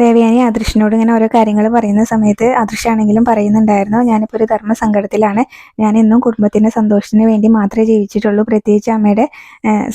ദേവയാനി അദൃശ്യനോട് ഇങ്ങനെ ഓരോ കാര്യങ്ങൾ പറയുന്ന സമയത്ത് അദൃശ്യാണെങ്കിലും പറയുന്നുണ്ടായിരുന്നു. ഞാനിപ്പോൾ ഒരു ധർമ്മ സങ്കടത്തിലാണ് ഞാൻ എന്നും കുടുംബത്തിന്റെ സന്തോഷത്തിന് വേണ്ടി മാത്രമേ ജീവിച്ചിട്ടുള്ളൂ. പ്രത്യേകിച്ച് അമ്മയുടെ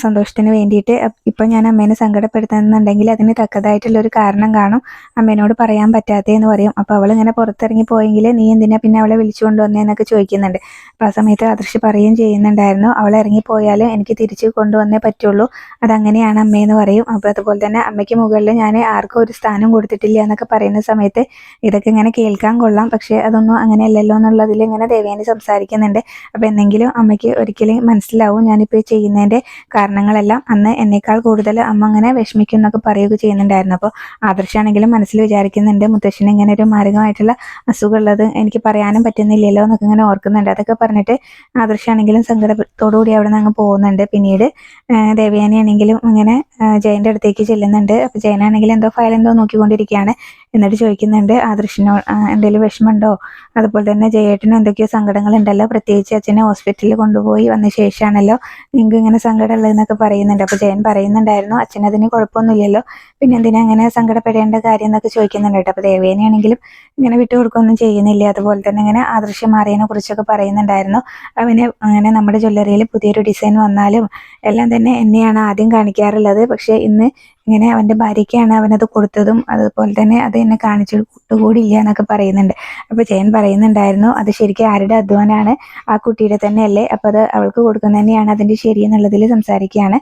സന്തോഷത്തിന് വേണ്ടിയിട്ട്. ഇപ്പം ഞാൻ അമ്മേനെ സങ്കടപ്പെടുത്തുന്നുണ്ടെങ്കിൽ അതിന് തക്കതായിട്ടുള്ള ഒരു കാരണം കാണും. അമ്മേനോട് പറയാൻ പറ്റാത്തേ എന്ന് പറയും. അപ്പോൾ അവൾ ഇങ്ങനെ പുറത്തിറങ്ങി പോയെങ്കിൽ നീ എന്തിനാ പിന്നെ അവളെ വിളിച്ചു കൊണ്ടുവന്നേന്നൊക്കെ ചോദിക്കുന്നുണ്ട്. അപ്പോൾ ആ സമയത്ത് അദൃശ്യ പറയുകയും ചെയ്യുന്നുണ്ടായിരുന്നു. അവൾ ഇറങ്ങിപ്പോയാൽ എനിക്ക് തിരിച്ച് കൊണ്ടുവന്നേ പറ്റുള്ളൂ. അതങ്ങനെയാണ് അമ്മയെന്ന് പറയും. അപ്പോൾ അതുപോലെ തന്നെ അമ്മയ്ക്ക് മുകളിൽ ഞാൻ ആർക്കും ഒരു സ്ഥാനം കൊടുത്തിട്ടില്ല എന്നൊക്കെ പറയുന്ന സമയത്ത് ഇതൊക്കെ ഇങ്ങനെ കേൾക്കാൻ കൊള്ളാം. പക്ഷേ അതൊന്നും അങ്ങനെയല്ലല്ലോ എന്നുള്ളതിൽ ഇങ്ങനെ ദേവേനി സംസാരിക്കുന്നുണ്ട്. അപ്പോൾ എന്തെങ്കിലും അമ്മയ്ക്ക് ഒരിക്കലും മനസ്സിലാവും ഞാനിപ്പോൾ ചെയ്യുന്നതിന്റെ കാരണങ്ങളെല്ലാം. അന്ന് എന്നേക്കാൾ കൂടുതൽ അമ്മ അങ്ങനെ വിഷമിക്കും എന്നൊക്കെ പറയുകയൊക്കെ ചെയ്യുന്നുണ്ടായിരുന്നു. അപ്പോൾ ആദർശാണെങ്കിലും മനസ്സിൽ വിചാരിക്കുന്നുണ്ട് മുത്തശ്ശന് ഇങ്ങനെ ഒരു മാരകമായിട്ടുള്ള അസുഖമുള്ളത് എനിക്ക് പറയാനും പറ്റുന്നില്ലല്ലോ എന്നൊക്കെ ഇങ്ങനെ ഓർക്കുന്നുണ്ട്. അതൊക്കെ പറഞ്ഞിട്ട് ആദർശാണെങ്കിലും സങ്കടത്തോടു കൂടി അവിടെ നിന്ന് അങ്ങ് പോകുന്നുണ്ട്. പിന്നീട് ദേവയാനി ആണെങ്കിലും ഇങ്ങനെ ജയന്റെ അടുത്തേക്ക് ചെല്ലുന്നുണ്ട്. അപ്പൊ ജയനാണെങ്കിൽ എന്തോ ഫയൽ എന്തോ നോക്കിക്കൊണ്ടിരിക്കുകയാണ് എന്നിട്ട് ചോദിക്കുന്നുണ്ട് ആദർശിനോ എന്തെങ്കിലും വിഷമമുണ്ടോ? അതുപോലെ തന്നെ ജയേട്ടനും എന്തൊക്കെയോ സങ്കടങ്ങൾ ഉണ്ടല്ലോ പ്രത്യേകിച്ച് അച്ഛനെ ഹോസ്പിറ്റലിൽ കൊണ്ടുപോയി വന്ന ശേഷമാണല്ലോ നിങ്ങൾക്ക് ഇങ്ങനെ സങ്കടം ഉള്ളതെന്നൊക്കെ പറയുന്നുണ്ട്. അപ്പോൾ ജയൻ പറയുന്നുണ്ടായിരുന്നു അച്ഛനതിന് കുഴപ്പമൊന്നുമില്ലല്ലോ. പിന്നെ എന്തിനാ അങ്ങനെ സങ്കടപ്പെടേണ്ട കാര്യം എന്നൊക്കെ ചോദിക്കുന്നുണ്ട് കേട്ടോ. അപ്പൊ ദേവേനെയാണെങ്കിലും ഇങ്ങനെ വിട്ടുകൊടുക്കുകയൊന്നും ചെയ്യുന്നില്ല. അതുപോലെ തന്നെ ഇങ്ങനെ ആദർശ മാറിയതിനെ കുറിച്ചൊക്കെ പറയുന്നുണ്ടായിരുന്നു. അവന് അങ്ങനെ നമ്മുടെ ജ്വല്ലറിയിൽ പുതിയൊരു ഡിസൈൻ വന്നാലും എല്ലാം തന്നെ എന്നെയാണ് ആദ്യം കാണിക്കാറുള്ളത്. പക്ഷേ ഇന്ന് ഇങ്ങനെ അവന്റെ ഭാര്യയ്ക്കാണ് അവനത് കൊടുത്തതും അതുപോലെ തന്നെ അത് എന്നെ കാണിച്ചു കൂടിയില്ല എന്നൊക്കെ പറയുന്നുണ്ട്. അപ്പോൾ ജയൻ പറയുന്നുണ്ടായിരുന്നു അത് ശരിക്കും ആരുടെ അധ്വാനാണ്? ആ കുട്ടിയുടെ തന്നെയല്ലേ? അപ്പോൾ അത് അവൾക്ക് കൊടുക്കുന്നത് തന്നെയാണ്. അതിന്റെ ശരി എന്നുള്ളതിൽ സംസാരിക്കുകയാണ്.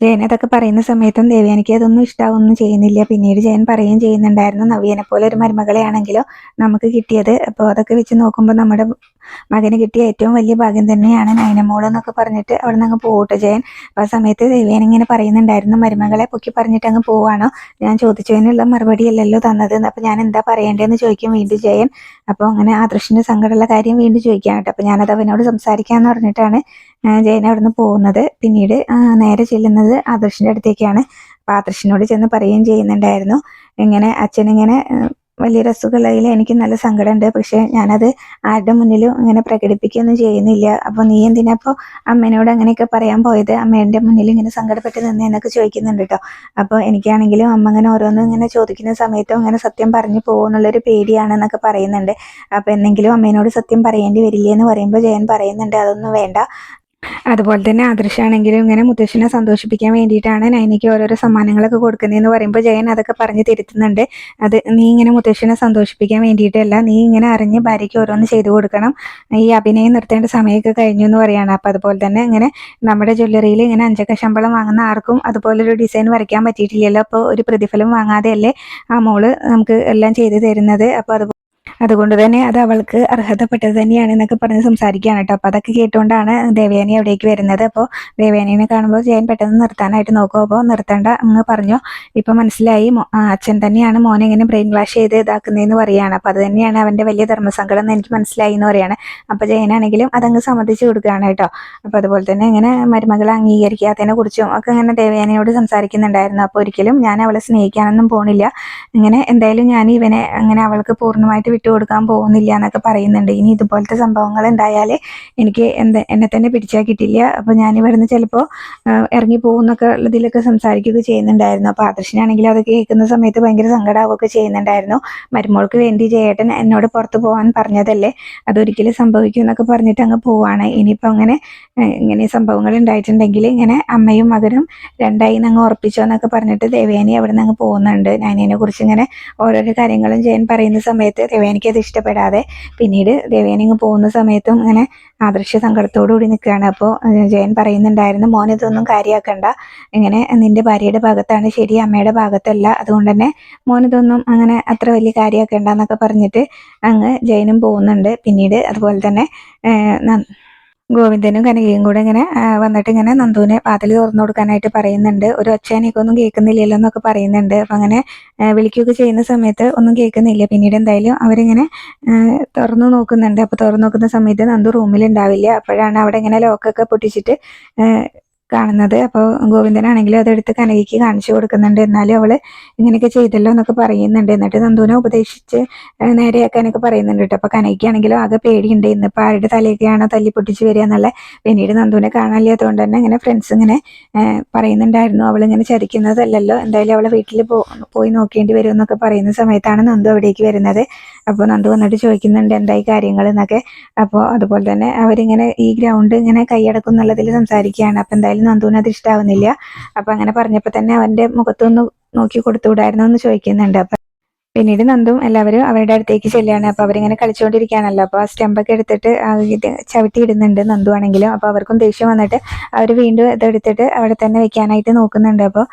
ജയൻ അതൊക്കെ പറയുന്ന സമയത്തും ദേവയാനിക്ക് അതൊന്നും ഇഷ്ടാവൊന്നും ചെയ്യുന്നില്ല. പിന്നീട് ജയൻ പറയുകയും ചെയ്യുന്നുണ്ടായിരുന്നു. നവ്യനെ പോലെ ഒരു മരുമകളെയാണെങ്കിലോ നമുക്ക് കിട്ടിയത്. അപ്പോൾ അതൊക്കെ വെച്ച് നോക്കുമ്പോൾ നമ്മുടെ മകന് കിട്ടിയ ഏറ്റവും വലിയ ഭാഗ്യം തന്നെയാണ് നയനമോൾ എന്നൊക്കെ പറഞ്ഞിട്ട് അവിടെ നിന്ന് പോകട്ടെ ജയൻ? അപ്പോൾ ആ സമയത്ത് ദേവിയൻ ഇങ്ങനെ പറയുന്നുണ്ടായിരുന്നു മരുമകളെ പൊക്കി പറഞ്ഞിട്ട് അങ്ങ് പോവാണോ? ഞാൻ ചോദിച്ചതിനുള്ള മറുപടി അല്ലല്ലോ തന്നത്? അപ്പോൾ ഞാൻ എന്താ പറയേണ്ടതെന്ന് ചോദിക്കും വീണ്ടും ജയൻ. അപ്പോൾ അങ്ങനെ ആ ആദർശിന്റെ സങ്കടമുള്ള കാര്യം വീണ്ടും ചോദിക്കാൻ കേട്ടോ. അപ്പോൾ ഞാനത് അവനോട് സംസാരിക്കാമെന്ന് പറഞ്ഞിട്ടാണ് ജയൻ അവിടെ നിന്ന് പോകുന്നത്. പിന്നീട് നേരെ ചെല്ലുന്നത് ആദർശിന്റെ അടുത്തേക്കാണ്. അപ്പോൾ ആദർശിനോട് ചെന്ന് പറയുകയും ചെയ്യുന്നുണ്ടായിരുന്നു. ഇങ്ങനെ അച്ഛനിങ്ങനെ വലിയ അസുഖമുള്ളതിൽ എനിക്ക് നല്ല സങ്കടമുണ്ട്. പക്ഷേ ഞാനത് ആരുടെ മുന്നിലും ഇങ്ങനെ പ്രകടിപ്പിക്കുകയൊന്നും ചെയ്യുന്നില്ല. അപ്പോൾ നീ എന്തിനാ അപ്പോൾ അമ്മേനോട് അങ്ങനെയൊക്കെ പറയാൻ പോയത്? അമ്മേന്റെ മുന്നിൽ ഇങ്ങനെ സങ്കടപ്പെട്ട് നിന്നേന്നൊക്കെ ചോദിക്കുന്നുണ്ട് കേട്ടോ. അപ്പോൾ എനിക്കാണെങ്കിലും അമ്മ അങ്ങനെ ഓരോന്നും ഇങ്ങനെ ചോദിക്കുന്ന സമയത്തും അങ്ങനെ സത്യം പറഞ്ഞു പോകുന്നുള്ളൊരു പേടിയാണെന്നൊക്കെ പറയുന്നുണ്ട്. അപ്പോൾ എന്തെങ്കിലും അമ്മേനോട് സത്യം പറയേണ്ടി വരില്ലേ എന്ന് പറയുമ്പോൾ ജയൻ പറയുന്നുണ്ട്. അതൊന്നും വേണ്ട. അതുപോലെ തന്നെ ആദർശാണെങ്കിലും ഇങ്ങനെ മുത്തശ്ശനെ സന്തോഷിപ്പിക്കാൻ വേണ്ടിയിട്ടാണ് നൈനയ്ക്ക് ഓരോരോ സമ്മാനങ്ങളൊക്കെ കൊടുക്കുന്നതെന്ന് പറയുമ്പോൾ ജയൻ അതൊക്കെ പറഞ്ഞ് തിരുത്തുന്നുണ്ട്. അത് നീ ഇങ്ങനെ മുത്തശ്ശനെ സന്തോഷിപ്പിക്കാൻ വേണ്ടിയിട്ടല്ല നീ ഇങ്ങനെ അറിഞ്ഞ് ഭാര്യയ്ക്ക് ഓരോന്ന് ചെയ്തു കൊടുക്കണം. ഈ അഭിനയം നിർത്തേണ്ട സമയമൊക്കെ കഴിഞ്ഞു എന്ന് പറയുകയാണ് അപ്പോൾ അതുപോലെ തന്നെ ഇങ്ങനെ നമ്മുടെ ജ്വല്ലറിയിൽ ഇങ്ങനെ അഞ്ചക്ക ശമ്പളം വാങ്ങുന്ന ആർക്കും അതുപോലൊരു ഡിസൈൻ വരയ്ക്കാൻ പറ്റിയിട്ടില്ലല്ലോ. അപ്പോൾ ഒരു പ്രതിഫലം വാങ്ങാതെയല്ലേ ആ മോൾ നമുക്ക് എല്ലാം ചെയ്തു തരുന്നത്. അപ്പോൾ അത് അതുകൊണ്ട് തന്നെ അത് അവൾക്ക് അർഹതപ്പെട്ടത് തന്നെയാണ് എന്നൊക്കെ പറഞ്ഞ് സംസാരിക്കുകയാണ് കേട്ടോ. അപ്പോൾ അതൊക്കെ കേട്ടുകൊണ്ടാണ് ദേവയാനി അവിടേക്ക് വരുന്നത്. അപ്പോൾ ദേവയാനിനെ കാണുമ്പോൾ ജയൻ പെട്ടെന്ന് നിർത്താനായിട്ട് നോക്കും. അപ്പോൾ നിർത്തേണ്ട അങ്ങ് പറഞ്ഞു. ഇപ്പൊ മനസ്സിലായി. അച്ഛൻ തന്നെയാണ് മോനെ ഇങ്ങനെ ബ്രെയിൻ വാഷ് ചെയ്ത് ഇതാക്കുന്നതെന്ന് പറയുകയാണ്. അപ്പോൾ അത് തന്നെയാണ് അവന്റെ വലിയ ധർമ്മസങ്കടം എന്ന് എനിക്ക് മനസ്സിലായി എന്ന് പറയാണ് അപ്പോൾ ജയനാണെങ്കിലും അതങ്ങ് സമ്മതിച്ചു കൊടുക്കുകയാണ് കേട്ടോ. അപ്പോൾ അതുപോലെ തന്നെ ഇങ്ങനെ മരുമകളെ അംഗീകരിക്കാത്തതിനെ കുറിച്ചും ഒക്കെ ഇങ്ങനെ ദേവയാനിയോട് സംസാരിക്കുന്നുണ്ടായിരുന്നു. അപ്പോൾ ഒരിക്കലും ഞാൻ അവളെ സ്നേഹിക്കാനൊന്നും പോണില്ല. ഇങ്ങനെ എന്തായാലും ഞാൻ ഇവനെ അങ്ങനെ അവൾക്ക് പൂർണമായിട്ട് വിട്ടുകൊടുക്കാൻ പോകുന്നില്ല എന്നൊക്കെ പറയുന്നുണ്ട്. ഇനി ഇതുപോലത്തെ സംഭവങ്ങൾ ഉണ്ടായാൽ എനിക്ക് എന്ത് എന്നെ തന്നെ പിടിച്ചാൽ കിട്ടില്ല. അപ്പോൾ ഞാൻ ഇവിടുന്ന് ചിലപ്പോൾ ഇറങ്ങി പോകുന്നൊക്കെ ഇതിലൊക്കെ സംസാരിക്കുകയൊക്കെ ചെയ്യുന്നുണ്ടായിരുന്നു. അപ്പോൾ ആദർശനാണെങ്കിൽ അത് കേൾക്കുന്ന സമയത്ത് ഭയങ്കര സങ്കടമാവുകയൊക്കെ ചെയ്യുന്നുണ്ടായിരുന്നു. മരുമോൾക്ക് വേണ്ടി ജയേട്ടൻ എന്നോട് പുറത്ത് പോകാൻ പറഞ്ഞതല്ലേ? അതൊരിക്കലും സംഭവിക്കും എന്നൊക്കെ പറഞ്ഞിട്ട് അങ്ങ് പോവാണ്. ഇനിയിപ്പോൾ അങ്ങനെ ഇങ്ങനെ സംഭവങ്ങൾ ഉണ്ടായിട്ടുണ്ടെങ്കിൽ ഇങ്ങനെ അമ്മയും മകനും രണ്ടായി അങ്ങ് ഉറപ്പിച്ചോ എന്നൊക്കെ പറഞ്ഞിട്ട് ദേവേനി അവിടെ നിന്ന് അങ്ങ് പോകുന്നുണ്ട്. ഞാനിതിനെ കുറിച്ച് ഇങ്ങനെ ഓരോരോ കാര്യങ്ങളും ജയൻ പറയുന്ന സമയത്ത് ദേവയാനിക്ക് അത് ഇഷ്ടപ്പെടാതെ പിന്നീട് ദേവയാനി പോകുന്ന സമയത്തും ഇങ്ങനെ ആദർശ സങ്കടത്തോടു കൂടി നിൽക്കുകയാണ്. അപ്പോൾ ജയൻ പറയുന്നുണ്ടായിരുന്നു മോൻ ഇതൊന്നും കാര്യമാക്കണ്ട ഇങ്ങനെ നിന്റെ ഭാര്യയുടെ ഭാഗത്താണ് ശരി അമ്മയുടെ ഭാഗത്തല്ല. അതുകൊണ്ട് തന്നെ മോൻ ഇതൊന്നും അങ്ങനെ അത്ര വലിയ കാര്യമാക്കണ്ട എന്നൊക്കെ പറഞ്ഞിട്ട് അങ്ങ് ജയനും പോകുന്നുണ്ട്. പിന്നീട് അതുപോലെ തന്നെ ഗോവിന്ദനും കനകയും കൂടെ ഇങ്ങനെ വന്നിട്ട് ഇങ്ങനെ നന്ദുവിനെ വാതിൽ തുറന്നു കൊടുക്കാനായിട്ട് പറയുന്നുണ്ട്. ഒരു ഒച്ച എനിക്കൊന്നും കേൾക്കുന്നില്ലല്ലോ എന്നൊക്കെ പറയുന്നുണ്ട്. അപ്പം അങ്ങനെ വിളിക്കുകയൊക്കെ ചെയ്യുന്ന സമയത്ത് ഒന്നും കേൾക്കുന്നില്ല. പിന്നീട് എന്തായാലും അവരിങ്ങനെ തുറന്നു നോക്കുന്നുണ്ട്. അപ്പോൾ തുറന്നു നോക്കുന്ന സമയത്ത് നന്ദു റൂമിൽ ഉണ്ടാവില്ല അപ്പോഴാണ് അവിടെ ഇങ്ങനെ ലോക്കൊക്കെ പൊട്ടിച്ചിട്ട് കാണുന്നത്. അപ്പോൾ ഗോവിന്ദനാണെങ്കിലും അതെടുത്ത് കനകയ്ക്ക് കാണിച്ചു കൊടുക്കുന്നുണ്ട്. എന്നാലും അവൾ ഇങ്ങനെയൊക്കെ ചെയ്തല്ലോ എന്നൊക്കെ പറയുന്നുണ്ട്. എന്നിട്ട് നന്ദുവിനെ ഉപദേശിച്ച് നേരെയാക്കാനൊക്കെ പറയുന്നുണ്ട് കേട്ടോ. അപ്പോൾ കനകയ്ക്കാണെങ്കിലും ആകെ പേടിയുണ്ട്. ഇന്നിപ്പോൾ ആരുടെ തലയൊക്കെയാണോ തല്ലി പൊട്ടിച്ച് വരിക എന്നുള്ള. പിന്നീട് നന്ദുവിനെ കാണാനില്ലാത്തതുകൊണ്ട് തന്നെ ഇങ്ങനെ ഫ്രണ്ട്സ് ഇങ്ങനെ പറയുന്നുണ്ടായിരുന്നു. അവൾ ഇങ്ങനെ ചതിക്കുന്നതല്ലല്ലോ. എന്തായാലും അവളെ വീട്ടിൽ പോയി നോക്കേണ്ടി വരും എന്നൊക്കെ പറയുന്ന സമയത്താണ് നന്ദു അവിടേക്ക് വരുന്നത്. അപ്പോൾ നന്ദു വന്നിട്ട് ചോദിക്കുന്നുണ്ട് എന്തായി കാര്യങ്ങൾ എന്നൊക്കെ. അപ്പോൾ അതുപോലെ തന്നെ അവരിങ്ങനെ ഈ ഗ്രൗണ്ട് ഇങ്ങനെ കൈയടക്കും എന്നുള്ളതിൽ സംസാരിക്കുകയാണ്. അപ്പോൾ എന്തായാലും നന്ദുവിന് അത് ഇഷ്ടാവുന്നില്ല. അപ്പോൾ അങ്ങനെ പറഞ്ഞപ്പോൾ തന്നെ അവന്റെ മുഖത്തൊന്ന് നോക്കി കൊടുത്തുകൂടായിരുന്നോ എന്ന് ചോദിക്കുന്നുണ്ട്. അപ്പം പിന്നീട് നന്ദും എല്ലാവരും അവരുടെ അടുത്തേക്ക് ചെല്ലുകയാണ്. അപ്പോൾ അവരിങ്ങനെ കളിച്ചുകൊണ്ടിരിക്കുകയാണല്ലോ. അപ്പോൾ ആ സ്റ്റെമ്പൊക്കെ എടുത്തിട്ട് ചവിട്ടി ഇടുന്നുണ്ട് നന്ദു ആണെങ്കിലും. അപ്പോൾ അവർക്കും ദേഷ്യം വന്നിട്ട് അവർ വീണ്ടും ഇതെടുത്തിട്ട് അവിടെ തന്നെ വെക്കാനായിട്ട് നോക്കുന്നുണ്ട്. അപ്പോൾ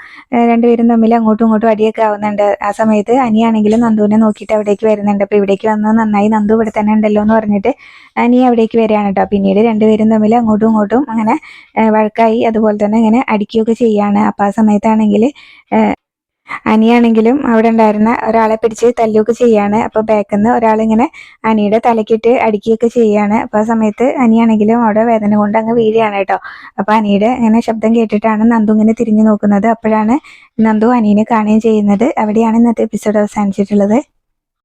രണ്ടുപേരും തമ്മിൽ അങ്ങോട്ടും ഇങ്ങോട്ടും അടിയൊക്കെ ആവുന്നുണ്ട്. ആ സമയത്ത് അനിയാണെങ്കിലും നന്ദുവിനെ നോക്കിയിട്ട് അവിടേക്ക് വരുന്നുണ്ട്. അപ്പോൾ ഇവിടേക്ക് വന്നത് നന്നായി നന്ദു ഇവിടെ തന്നെ ഉണ്ടല്ലോ എന്ന് പറഞ്ഞിട്ട് അനി അവിടേക്ക് വരികയാണ് കേട്ടോ. പിന്നീട് രണ്ടുപേരും തമ്മിൽ അങ്ങോട്ടും ഇങ്ങോട്ടും അങ്ങനെ വഴക്കായി അതുപോലെ തന്നെ ഇങ്ങനെ അടിക്കുകയൊക്കെ ചെയ്യാണ് അപ്പോൾ ആ സമയത്താണെങ്കിൽ അനിയാണെങ്കിലും അവിടെ ഉണ്ടായിരുന്ന ഒരാളെ പിടിച്ച് തല്ലുകയൊക്കെ ചെയ്യാണ്. അപ്പോൾ ബാക്കിൽ നിന്ന് ഒരാളിങ്ങനെ അനിയുടെ തലക്കിട്ട് അടിക്കുകയൊക്കെ ചെയ്യാണ്. അപ്പോൾ ആ സമയത്ത് അനിയാണെങ്കിലും അവിടെ വേദന കൊണ്ട് അങ്ങ് വീഴുകയാണ് കേട്ടോ. അപ്പോൾ അനിയുടെ ഇങ്ങനെ ശബ്ദം കേട്ടിട്ടാണ് നന്ദു ഇങ്ങനെ തിരിഞ്ഞു നോക്കുന്നത്. അപ്പോഴാണ് നന്ദു അനീനെ കാണുകയും ചെയ്യുന്നത്. അവിടെയാണ് ഇന്നത്തെ എപ്പിസോഡ് അവസാനിച്ചിട്ടുള്ളത്.